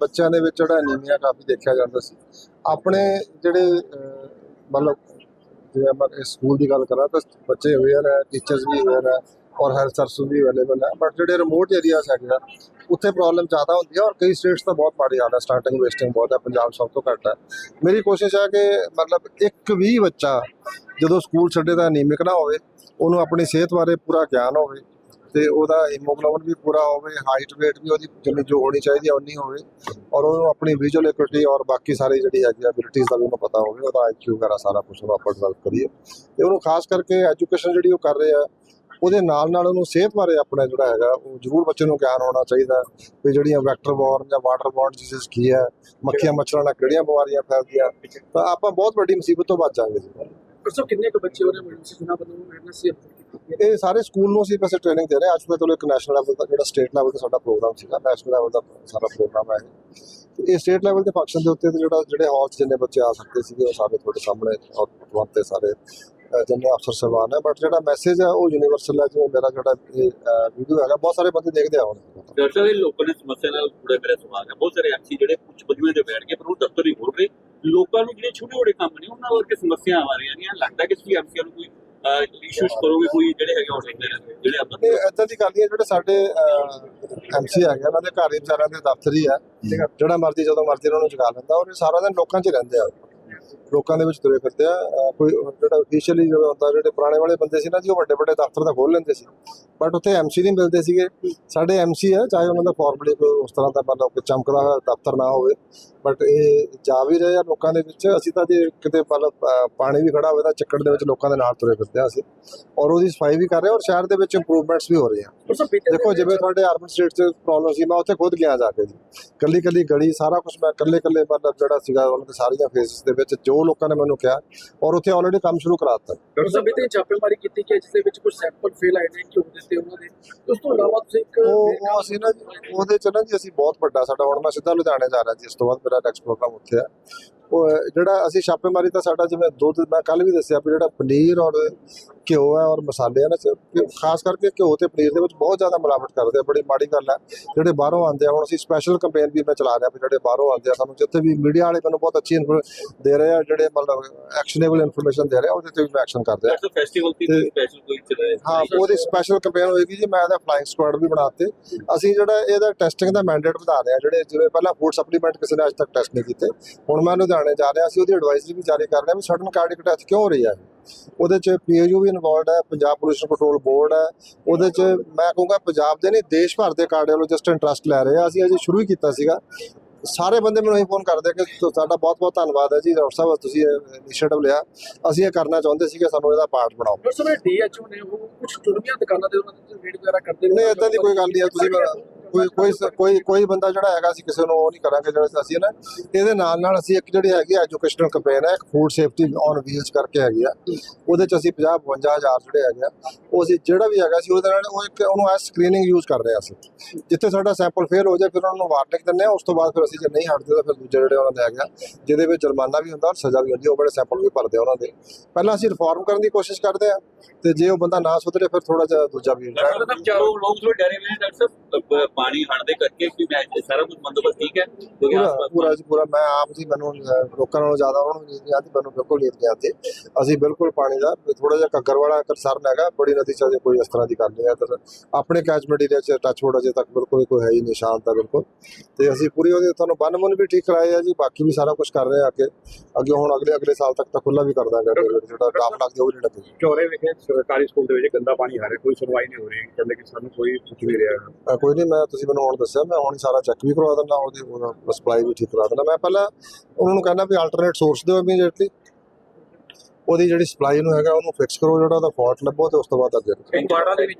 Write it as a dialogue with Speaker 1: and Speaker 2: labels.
Speaker 1: ਬੱਚਿਆਂ ਦੇ ਵਿੱਚ ਜਿਹੜਾ ਅਨੀਮੀਆ ਕਾਫੀ ਦੇਖਿਆ ਜਾਂਦਾ ਸੀ। ਆਪਣੇ ਜਿਹੜੇ ਮਤਲਬ ਜੇ ਆਪਾਂ ਸਕੂਲ ਦੀ ਗੱਲ ਕਰਾਂ ਤਾਂ ਬੱਚੇ ਅਵੇਅਰ ਹੈ ਟੀਚਰਸ ਵੀ ਅਵੇਅਰ ਹੈ ਔਰ ਹੈਲਥ ਸਰਵਿਸ ਵੀ ਅਵੇਲੇਬਲ ਹੈ। ਬਟ ਜਿਹੜੇ ਰਿਮੋਟ ਏਰੀਆਸ ਹੈਗੇ ਆ, ਉੱਥੇ ਪ੍ਰੋਬਲਮ ਜ਼ਿਆਦਾ ਹੁੰਦੀ ਹੈ ਔਰ ਕਈ ਸਟੇਟਸ ਤਾਂ ਬਹੁਤ ਮਾੜੀ ਹਾਲ ਹੈ। ਸਟਾਰਟਿੰਗ ਵੇਸਟਿੰਗ ਬਹੁਤ ਹੈ, ਪੰਜਾਬ ਸਭ ਤੋਂ ਘੱਟ ਹੈ। ਮੇਰੀ ਕੋਸ਼ਿਸ਼ ਹੈ ਕਿ ਮਤਲਬ ਇੱਕ ਵੀ ਬੱਚਾ ਜਦੋਂ ਸਕੂਲ ਛੱਡੇ ਤਾਂ ਅਨੀਮਿਕ ਨਾ ਹੋਵੇ, ਉਹਨੂੰ ਆਪਣੀ ਸਿਹਤ ਬਾਰੇ ਪੂਰਾ ਗਿਆਨ ਹੋਵੇ। ਤੇ ਉਹਦਾ ਹੀਮੋਗਲੋਬਿਨ ਵੀ ਪੂਰਾ ਹੋਵੇ ਹਾਈਟ weight ਵੀ ਉਹਦੀ ਜਿੰਨੀ ਜੋ ਹੋਣੀ ਚਾਹੀਦੀ ਹੈ ਉਨੀ ਹੋਵੇ। ਔਰ ਉਹਨੂੰ ਆਪਣੀ ਵਿਜ਼ੂਅਲ ਐਕਟੀਵਿਟੀ ਔਰ ਬਾਕੀ ਸਾਰੇ ਜਿਹੜੀ ਹੈਗੀ ਐਬਿਲਿਟੀਜ਼ ਦਾ ਵੀ ਉਹਨੂੰ ਪਤਾ ਹੋਵੇ, ਉਹਦਾ ਆਈਕਿਊ ਵਗੈਰਾ ਸਾਰਾ ਕੁਝ ਉਹਨੂੰ ਆਪਾਂ ਡਿਵੈਲਪ ਕਰੀਏ। ਤੇ ਉਹਨੂੰ ਖਾਸ ਕਰਕੇ ਐਜੂਕੇਸ਼ਨ ਜਿਹੜੀ ਉਹ ਕਰ ਰਹੇ ਆ, ਉਹਦੇ ਨਾਲ ਨਾਲ ਉਹਨੂੰ ਸਿਹਤ ਬਾਰੇ ਆਪਣਾ ਜਿਹੜਾ ਹੈਗਾ, ਉਹ ਜ਼ਰੂਰ ਬੱਚੇ ਨੂੰ ਗਿਆਨ ਹੋਣਾ ਚਾਹੀਦਾ ਵੀ ਜਿਹੜੀਆਂ ਵੈਕਟਰ ਬੋਰਨ ਜਾਂ ਵਾਟਰ ਬੋਰਨ ਡਿਜ਼ੀਜ਼ ਕੀ ਹੈ, ਮੱਖੀਆਂ ਮੱਛਰਾਂ ਨਾਲ ਕਿਹੜੀਆਂ ਬਿਮਾਰੀਆਂ ਫੈਲਦੀਆਂ, ਤਾਂ ਆਪਾਂ ਬਹੁਤ ਵੱਡੀ ਮੁਸੀਬਤ ਤੋਂ ਬਚ ਜਾਵਾਂਗੇ ਜੀ।
Speaker 2: ਪਰਸੋਂ ਕਿੰਨੇ ਕੁ ਬੱਚੇ ਉਹਨੇ ਮੈਡਮ ਸੀ, ਜਿਨ੍ਹਾਂ ਵੱਲੋਂ ਅਵੇਅਰਨੈਸ ਸੀ
Speaker 1: ਇਹ ਸਾਰੇ ਸਕੂਲ ਨੂੰ ਅਸੀਂ ਵੈਸੇ ਟ੍ਰੇਨਿੰਗ ਦੇ ਰਹੇ ਹਾਂ। ਅੱਜ ਤੋਂ ਚਲੋ ਇੱਕ ਨੈਸ਼ਨਲ ਲੈਵਲ ਦਾ ਜਿਹੜਾ ਸਟੇਟ ਲੈਵਲ ਤੇ ਸਾਡਾ ਪ੍ਰੋਗਰਾਮ ਸੀਗਾ ਨੈਸ਼ਨਲ ਲੈਵਲ ਦਾ ਸਾਰਾ ਪ੍ਰੋਗਰਾਮ ਹੈ ਇਹ। ਤੇ ਇਹ ਸਟੇਟ ਲੈਵਲ ਦੇ ਫੰਕਸ਼ਨ ਦੇ ਉੱਤੇ ਤੇ ਜਿਹੜਾ ਜਿਹੜੇ ਹਾਲ 'ਚ ਜਿੰਨੇ ਬੱਚੇ ਆ ਸਕਦੇ ਸੀਗੇ ਉਹ ਸਾਰੇ ਤੁਹਾਡੇ ਸਾਹਮਣੇ ਔਰ ਤੁਰੰਤ ਤੇ ਸਾਰੇ ਅਹ, ਜਿੰਨੇ ਅਫਸਰ ਸਹਿਬਾਨ ਹੈ। ਬਟ ਜਿਹੜਾ ਮੈਸੇਜ ਹੈ ਉਹ ਯੂਨੀਵਰਸਲ ਹੈ। ਜਿਵੇਂ ਮੇਰਾ ਜਿਹੜਾ ਇਹ ਵੀਡੀਓ ਹੈਗਾ ਬਹੁਤ ਸਾਰੇ ਬੰਦੇ ਦੇਖਦੇ ਆ ਹੁਣ।
Speaker 3: ਡਾਕਟਰ ਸਾਹਿਬ ਇਹ ਲੋਕਾਂ ਨੇ ਸਮੱਸਿਆ ਨਾਲ ਜੁੜੇ ਮੇਰਾ ਸਵਾਲ ਹੈ। ਬਹੁਤ ਸਾਰੇ ਐਮਸੀ ਜਿਹੜੇ ਕੁਝ ਬਦੂਆਂ ਦੇ ਬੈਠ ਕੇ ਪਰ ਉਹ ਦਫ਼ਤਰ ਹੀ ਬੋਲ ਰਹੇ। ਲੋਕਾਂ ਨੂੰ ਜਿਹੜੇ ਛੋਟੇ ਛੋਟੇ ਕੰਮ ਨੇ ਉਹਨਾਂ ਵਰਗੇ ਸਮੱਸਿਆ ਆ ਰਹੀਆਂ ਨੇ। ਲੱਗਦਾ ਕਿ ਤੁਸੀਂ ਐਮਸੀਆਂ ਨੂੰ ਕੋਈ ਇਸ਼ੂਸ ਕਰੋਗੇ ਕੋਈ ਜਿਹੜੇ ਹੈਗੇ ਹੋ ਸਕਦੇ ਨੇ ਜਿਹੜੇ ਆਪਾਂ
Speaker 1: ਇਹ ਏਦਾਂ ਦੀ ਗੱਲ ਨਹੀਂ ਜਿਹੜੇ ਸਾਡੇ ਐਮਸੀ ਹੈਗੇ ਉਹਨਾਂ ਦੇ ਘਰ ਹੀ ਵਿਚਾਰਿਆਂ ਦੇ ਦਫ਼ਤਰ ਹੀ ਆ ਜਿਹੜਾ ਮਰਜ਼ੀ ਜਦੋਂ ਮਰਜ਼ੀ ਉਹਨਾਂ ਨੂੰ ਜਗਾ ਲੈਂਦਾ, ਔਰ ਇਹ ਸਾਰਾ ਦਿਨ ਲੋਕਾਂ 'ਚ ਰਹਿੰਦੇ ਆ। ਲੋਕਾਂ ਦੇ ਵਿੱਚ ਤੁਰੇ ਫਿਰਦੇ ਆ। ਕੋਈ ਜਿਹੜਾ ਅਫੀਸ਼ੀਅਲੀ ਜਿਹੜਾ ਹੁੰਦਾ ਜਿਹੜੇ ਪੁਰਾਣੇ ਵਾਲੇ ਬੰਦੇ ਸੀ ਨਾ ਜੀ ਉਹ ਵੱਡੇ ਵੱਡੇ ਦਫ਼ਤਰ ਤਾਂ ਖੋਲ ਲੈਂਦੇ ਸੀ। ਬਟ ਉੱਥੇ ਐਮਸੀ ਨਹੀਂ ਮਿਲਦੇ ਸੀਗੇ। ਸਾਡੇ ਐਮਸੀ ਹੈ ਚਾਹੇ ਉਹਨਾਂ ਦਾ ਫਾਰਮਲੀ ਕੋਈ ਉਸ ਤਰ੍ਹਾਂ ਦਾ ਮਤਲਬ ਕੋਈ ਚਮਕਦਾ ਦਫ਼ਤਰ ਨਾ ਹੋਵੇ। ਬਟ ਇਹ ਜਾ ਵੀ ਰਹੇ ਆ ਲੋਕਾਂ ਦੇ ਵਿੱਚ। ਅਸੀਂ ਤਾਂ ਜੇ ਕਿਤੇ ਮਤਲਬ ਪਾਣੀ ਵੀ ਖੜਾ ਹੋਵੇ ਤਾਂ ਚੱਕੜ ਦੇ ਵਿੱਚ ਲੋਕਾਂ ਦੇ ਨਾਲ ਤੁਰੇ ਫਿਰਦੇ ਆ ਅਸੀਂ। ਔਰ ਉਹਦੀ ਸਫ਼ਾਈ ਵੀ ਕਰ ਰਹੇ ਔਰ ਸ਼ਹਿਰ ਦੇ ਵਿੱਚ ਇੰਪਰੂਵਮੈਂਟਸ ਵੀ ਹੋ ਰਹੀਆਂ।
Speaker 2: ਪਰਸੋਂ ਬੀਤੇ
Speaker 1: ਦੇਖੋ ਜਿਵੇਂ ਤੁਹਾਡੇ ਅਰਬਨ ਸਟੇਟ 'ਚ ਪ੍ਰੋਬਲਮ ਸੀ ਮੈਂ ਉੱਥੇ ਖੁਦ ਗਿਆ ਜਾ ਕੇ ਜੀ। ਕੱਲੀ ਕੱਲੀ ਗਲੀ ਸਾਰਾ ਕੁਝ ਮੈਂ ਕੱਲੇ ਕੱਲੇ ਮਤਲਬ ਜਿਹੜਾ ਸੀਗਾ ਉਹਨਾਂ ਦੇ ਸਾਰੀਆਂ ਫੇਸਿਸ ਦੇ ਵਿੱਚ ਜੋ ਲੋਕਾਂ ਨੇ ਮੈਨੂੰ ਕਿਹਾ ਔਰ ਉੱਥੇ ਆਲਰੇਡੀ ਕੰਮ ਸ਼ੁਰੂ ਕਰਾ ਦਿੱਤਾ
Speaker 2: ਪਰਸੋਂ ਬੀਤੇ ਛਾਪੇਮਾਰੀ ਕੀਤੀ ਕਿ ਜਿਸ ਦੇ ਵਿੱਚ ਕੁਝ ਸੈਂਪਲ ਫੇਲ ਨੇ ਕਿਉਂ ਦਿੱਤੇ ਉਹਨਾਂ ਦੇ। ਉਸ ਤੋਂ ਇਲਾਵਾ ਤੁਸੀਂ ਇੱਕ
Speaker 1: ਉਹ ਅਸੀਂ ਨਾ ਉਹਦੇ ਚ ਨਾ ਜੀ ਅਸੀਂ ਬਹੁਤ ਵੱਡਾ ਸਾਡਾ ਹੁਣ ਮੈਂ ਸਿੱਧਾ ਲੁਧਿਆਣੇ ਜਾ ਰਿਹਾ ਜੀ ਇਸ ਤੋਂ ਬਾਅਦ ਮੇਰਾ ਨੈਕਸਟ ਪ੍ਰੋਗਰਾਮ ਉੱਥੇ ਆ। ਜਿਹੜਾ ਅਸੀਂ ਛਾਪੇਮਾਰੀ ਤਾਂ ਸਾਡਾ ਜਿਵੇਂ ਦੁੱਧ ਮੈਂ ਕੱਲ ਵੀ ਦੱਸਿਆ ਵੀ ਜਿਹੜਾ ਪਨੀਰ ਔਰ ਘਿਓ ਹੈ ਔਰ ਮਸਾਲੇ ਹਨ ਖਾਸ ਕਰਕੇ ਘਿਓ ਤੇ ਪਨੀਰ ਦੇ ਵਿੱਚ ਬਹੁਤ ਜ਼ਿਆਦਾ ਮਿਲਾਵਟ ਕਰਦੇ ਆ ਬੜੀ ਮਾੜੀ ਗੱਲ ਹੈ। ਜਿਹੜੇ ਬਾਹਰੋਂ ਆਉਂਦੇ ਆ ਹੁਣ ਅਸੀਂ ਸਪੈਸ਼ਲ ਕੈਂਪੇਨ ਵੀ ਮੈਂ ਚਲਾ ਰਿਹਾ ਵੀ ਜਿਹੜੇ ਬਾਹਰੋਂ ਆਉਂਦੇ ਆ ਸਾਨੂੰ ਜਿੱਥੇ ਵੀ ਮੀਡੀਆ ਵਾਲੇ ਮੈਨੂੰ ਬਹੁਤ ਅੱਛੀ ਦੇ ਰਹੇ ਆ ਜਿਹੜੇ ਮਤਲਬ ਐਕਸ਼ਨੇਬਲ ਇਨਫੋਰਮੇਸ਼ਨ ਦੇ ਰਹੇ ਆ ਉਹਦੇ ਤੇ ਵੀ ਮੈਂ ਐਕਸ਼ਨ ਕਰ ਰਿਹਾ।
Speaker 3: ਡਾਕਟਰ ਫੈਸਟੀਵਲ ਤੇ ਸਪੈਸ਼ਲ ਕੋਈ ਚਲੇ
Speaker 1: ਹਾਂ ਉਹਦੀ ਸਪੈਸ਼ਲ ਕੈਂਪੇਨ ਹੋਏਗੀ ਜੀ ਮੈਂ ਇਹਦਾ ਫਲਾਈਂਗ ਸਕੁਆਡ ਵੀ ਬਣਾਤੇ ਅਸੀਂ ਜਿਹੜਾ ਇਹਦਾ ਟੈਸਟਿੰਗ ਦਾ ਮੈਂਡੇਟ ਵਧਾ ਰਹੇ ਜਿਹੜੇ ਜਿਵੇਂ ਪਹਿਲਾਂ ਫੂਡ ਸਪਲੀਮੈਂਟ ਕਿਸੇ ਨੇ ਅੱਜ ਤੱਕ ਟੈਸਟ ਨਹੀਂ ਕੀਤੇ ਹੁਣ ਮੈਂ ਲੁਧਿਆਣੇ ਜਾ ਰਿਹਾ ਸੀ ਉਹਦੀ ਐਡਵਾਈਜ਼ਰੀ ਵੀ ਜਾਰੀ ਕਰ ਰਹੇ ਵੀ ਸਡਨ ਕਾਰਡਿਕ ਡੈਥ ਕਿਉਂ ਹੋ ਰਹੀ ਹੈ। ਉਹਦੇ ਚ ਪੀਏਯੂ ਵੀ ਇਨਵੋਲਡ ਹੈ ਪੰਜਾਬ ਪੋਲਿਊਸ਼ਨ ਕੰਟਰੋਲ ਬੋਰਡ ਹੈ ਉਹਦੇ ਚ ਮੈਂ ਕਹੂੰਗਾ ਪੰਜਾਬ ਦੇ ਨਹੀਂ ਦੇਸ਼ ਭਰ ਦੇ ਕਾਰਡੀਓਲੋਜਿਸਟ ਇੰਟਰਸਟ ਲੈ ਰਹੇ ਆ। ਅਸੀਂ ਅਜੇ ਸ਼ੁਰੂ ਹੀ ਕੀਤਾ ਸੀਗਾ। ਸਾਰੇ ਬੰਦੇ ਮੈਨੂੰ ਇਹ ਫੋਨ ਕਰਦੇ ਕਿ ਤੁਹਾਡਾ ਬਹੁਤ ਬਹੁਤ ਧੰਨਵਾਦ ਹੈ ਜੀ ਡਾਕਟਰ ਸਾਹਿਬ ਤੁਸੀਂ ਇਹ ਇਨੀਸ਼ੀਏਟਿਵ ਲਿਆ। ਅਸੀਂ ਇਹ ਕਰਨਾ ਚਾਹੁੰਦੇ ਸੀਗੇ ਸਾਨੂੰ ਇਹਦਾ ਪਾਰਟ ਬਣਾਓ।
Speaker 2: ਪਰਸੋਂ ਡੀਐਚਓ ਨੇ ਉਹ ਕੁਝ ਚੁਣਵੀਆਂ ਦੁਕਾਨਾਂ ਦੇ ਉਹਨਾਂ ਦੇ ਰੇਡ ਵਗੈਰਾ ਕਰਦੇ ਨੇ
Speaker 1: ਨਹੀਂ ਇਦਾਂ ਦੀ ਕੋਈ ਗੱਲ ਨਹੀਂ ਹੈ ਤੁਸੀਂ ਕੋਈ ਕੋਈ ਕੋਈ ਕੋਈ ਬੰਦਾ ਜਿਹੜਾ ਹੈਗਾ ਅਸੀਂ ਕਿਸੇ ਨੂੰ ਉਹ ਨਹੀਂ ਕਰਾਂਗੇ ਜਿਹੜਾ ਅਸੀਂ ਨਾ ਇਹਦੇ ਨਾਲ ਨਾਲ ਅਸੀਂ ਇੱਕ ਜਿਹੜੀ ਹੈਗੀ ਐਜੂਕੇਸ਼ਨਲ ਕੈਂਪੇਨ ਹੈ ਇੱਕ ਫੂਡ ਸੇਫਟੀ ਔਨ ਵੀਲਸ ਕਰਕੇ ਹੈਗੀ ਆ। ਉਹਦੇ ਚ ਅਸੀਂ 50 52 ਹਜ਼ਾਰ ਜਿਹੜੇ ਹੈਗੇ ਆ ਉਹ ਅਸੀਂ ਜਿਹੜਾ ਵੀ ਹੈਗਾ ਸੀ ਉਹਦੇ ਨਾਲ ਉਹ ਇੱਕ ਉਹਨੂੰ ਐਸ ਸਕਰੀਨਿੰਗ ਯੂਜ਼ ਕਰ ਰਹੇ ਆ ਅਸੀਂ। ਜਿੱਥੇ ਸਾਡਾ ਸੈਂਪਲ ਫੇਲ ਹੋ ਜਾਏ ਫਿਰ ਉਹਨਾਂ ਨੂੰ ਵਾਰਨਿੰਗ ਦਿੰਦੇ ਆ ਉਸ ਤੋਂ ਬਾਅਦ ਫਿਰ ਅਸੀਂ ਜੇ ਨਹੀਂ ਹਟਦੇ ਤਾਂ ਫਿਰ ਦੂਜੇ ਜਿਹੜੇ ਉਹਨਾਂ ਦੇ ਹੈਗੇ ਆ ਜਿਹਦੇ ਵਿੱਚ ਜੁਰਮਾਨਾ ਵੀ ਹੁੰਦਾ ਔਰ ਸਜ਼ਾ ਵੀ ਹੁੰਦੀ ਉਹ ਬੜੇ ਸੈਂਪਲ ਵੀ ਭਰਦੇ ਆ ਉਹਨਾਂ ਦੇ। ਪਹਿਲਾਂ ਅਸੀਂ ਰਿਫਾਰਮ ਕਰਨ ਦੀ ਕੋਸ਼ਿਸ਼ ਕਰਦੇ ਆ। ਤੇ ਜੇ ਉਹ ਬੰਦਾ ਨਾ ਸੁਧਰੇ ਫਿਰ ਥੋੜਾ ਜਿਹਾ ਦੂਜਾ ਵੀ
Speaker 3: ਡਾਕਟਰ ਸਾਹਿਬ ਚਾਰੋਂ ਲੋਕ ਥੋੜੇ ਡਰੇ ਹੋਏ ਨੇ ਡਾਕਟਰ ਸਾਹਿਬ ਪਾਣੀ ਹੜ ਦੇ ਕਰਕੇ ਕਿ ਮੈਂ ਇਹ ਸਾਰਾ ਕੁਝ ਬੰਦੋਬਸਤ ਠੀਕ ਹੈ? ਕਿਉਂਕਿ
Speaker 1: ਪੂਰਾ
Speaker 3: ਆਸ-ਪਾਸ
Speaker 1: ਪੂਰਾ ਜੀ ਪੂਰਾ। ਮੈਂ ਆਪ ਜੀ ਮੈਨੂੰ ਲੋਕਾਂ ਨਾਲੋਂ ਜ਼ਿਆਦਾ ਉਹਨਾਂ ਨੂੰ ਨਹੀਂ ਆਉਂਦੀ ਮੈਨੂੰ ਬਿਲਕੁਲ ਨਹੀਂ ਆਉਂਦੀ। ਅਸੀਂ ਬਿਲਕੁਲ ਪਾਣੀ ਦਾ ਥੋੜਾ ਜਿਹਾ ਘੱਗਰ ਵਾਲਾ ਕੰਸਰਨ ਹੈਗਾ ਬੜੀ ਨਦੀ ਚ ਅਜੇ ਕੋਈ ਇਸ ਤਰ੍ਹਾਂ ਦੀ ਗੱਲ ਨਹੀਂ ਹੈ। ਤੇ ਆਪਣੇ ਕੈਚਮੈਂਟ ਏਰੀਆ ਚ ਟੱਚ ਵੁੱਡ ਅਜੇ ਤੱਕ ਬਿਲਕੁਲ ਕੋਈ ਹੈ ਹੀ ਨਹੀਂ ਸ਼ਾਂਤ ਹੈ ਬਿਲਕੁਲ। ਤੇ ਅਸੀਂ ਪੂਰੀ ਉਹਦੇ ਤੁਹਾਨੂੰ ਬੰਨ ਮੁੰਨ ਵੀ ਠੀਕ ਕਰਾਏ ਆ ਜੀ ਬਾਕੀ ਵੀ ਸਾਰਾ ਕੁਝ ਕਰ ਰਹੇ ਆ ਅੱਗੇ। ਅੱਗੇ ਹੁਣ ਅਗਲੇ ਅਗਲੇ ਸਾਲ ਤੱਕ ਤਾਂ ਖੁੱਲਾ ਵੀ ਕਰ ਦਾਂਗੇ ਜਿਹੜਾ ਵੀ ਨਹੀਂ ਲੱਗੇਗੀ।
Speaker 4: ਚੋਰੇ ਵਿਖੇ ਸਰਕਾਰੀ ਸਕੂਲ ਦੇ ਵਿੱਚ ਗੰਦਾ ਪਾਣੀ ਆ ਰਿਹਾ ਕੋਈ ਸੁਣਵਾਈ ਨਹੀਂ ਹੋ ਰਹੀ ਕਹਿੰਦੇ ਕਿ ਸਾਨੂੰ ਕੋਈ ਪੁੱਛ ਨਹੀਂ ਰਿਹਾ।
Speaker 1: ਅਹ ਕੋਈ ਨਹੀਂ ਮੈਂ ਤੁਸੀਂ ਮੈਨੂੰ ਹੁਣ ਦੱਸਿਆ ਮੈਂ ਹੁਣ ਹੀ ਸਾਰਾ ਚੈੱਕ ਵੀ ਕਰਵਾ ਦਿੰਦਾ ਉਹਦੀ ਸਪਲਾਈ ਵੀ ਠੀਕ ਕਰਾ ਦਿੰਦਾ। ਮੈਂ ਪਹਿਲਾਂ ਉਹਨਾਂ ਨੂੰ ਕਹਿੰਦਾ ਵੀ ਆਲਟਰਨੇਟ ਸੋਰਸ ਦਿਓ ਇਮੀਡੀਏਟਲੀ ਉਹਦੀ ਜਿਹੜੀ ਸਪਲਾਈ ਨੂੰ ਹੈਗਾ ਉਹਨੂੰ ਫਿਕਸ ਕਰੋ ਜਿਹੜਾ ਉਹਦਾ ਫਾਲਟ ਲੱਭੋ ਤੇ ਉਸ ਤੋਂ ਬਾਅਦ ਅੱਗੇ
Speaker 2: ਫਗਵਾੜਾ ਦੇ ਵਿੱਚ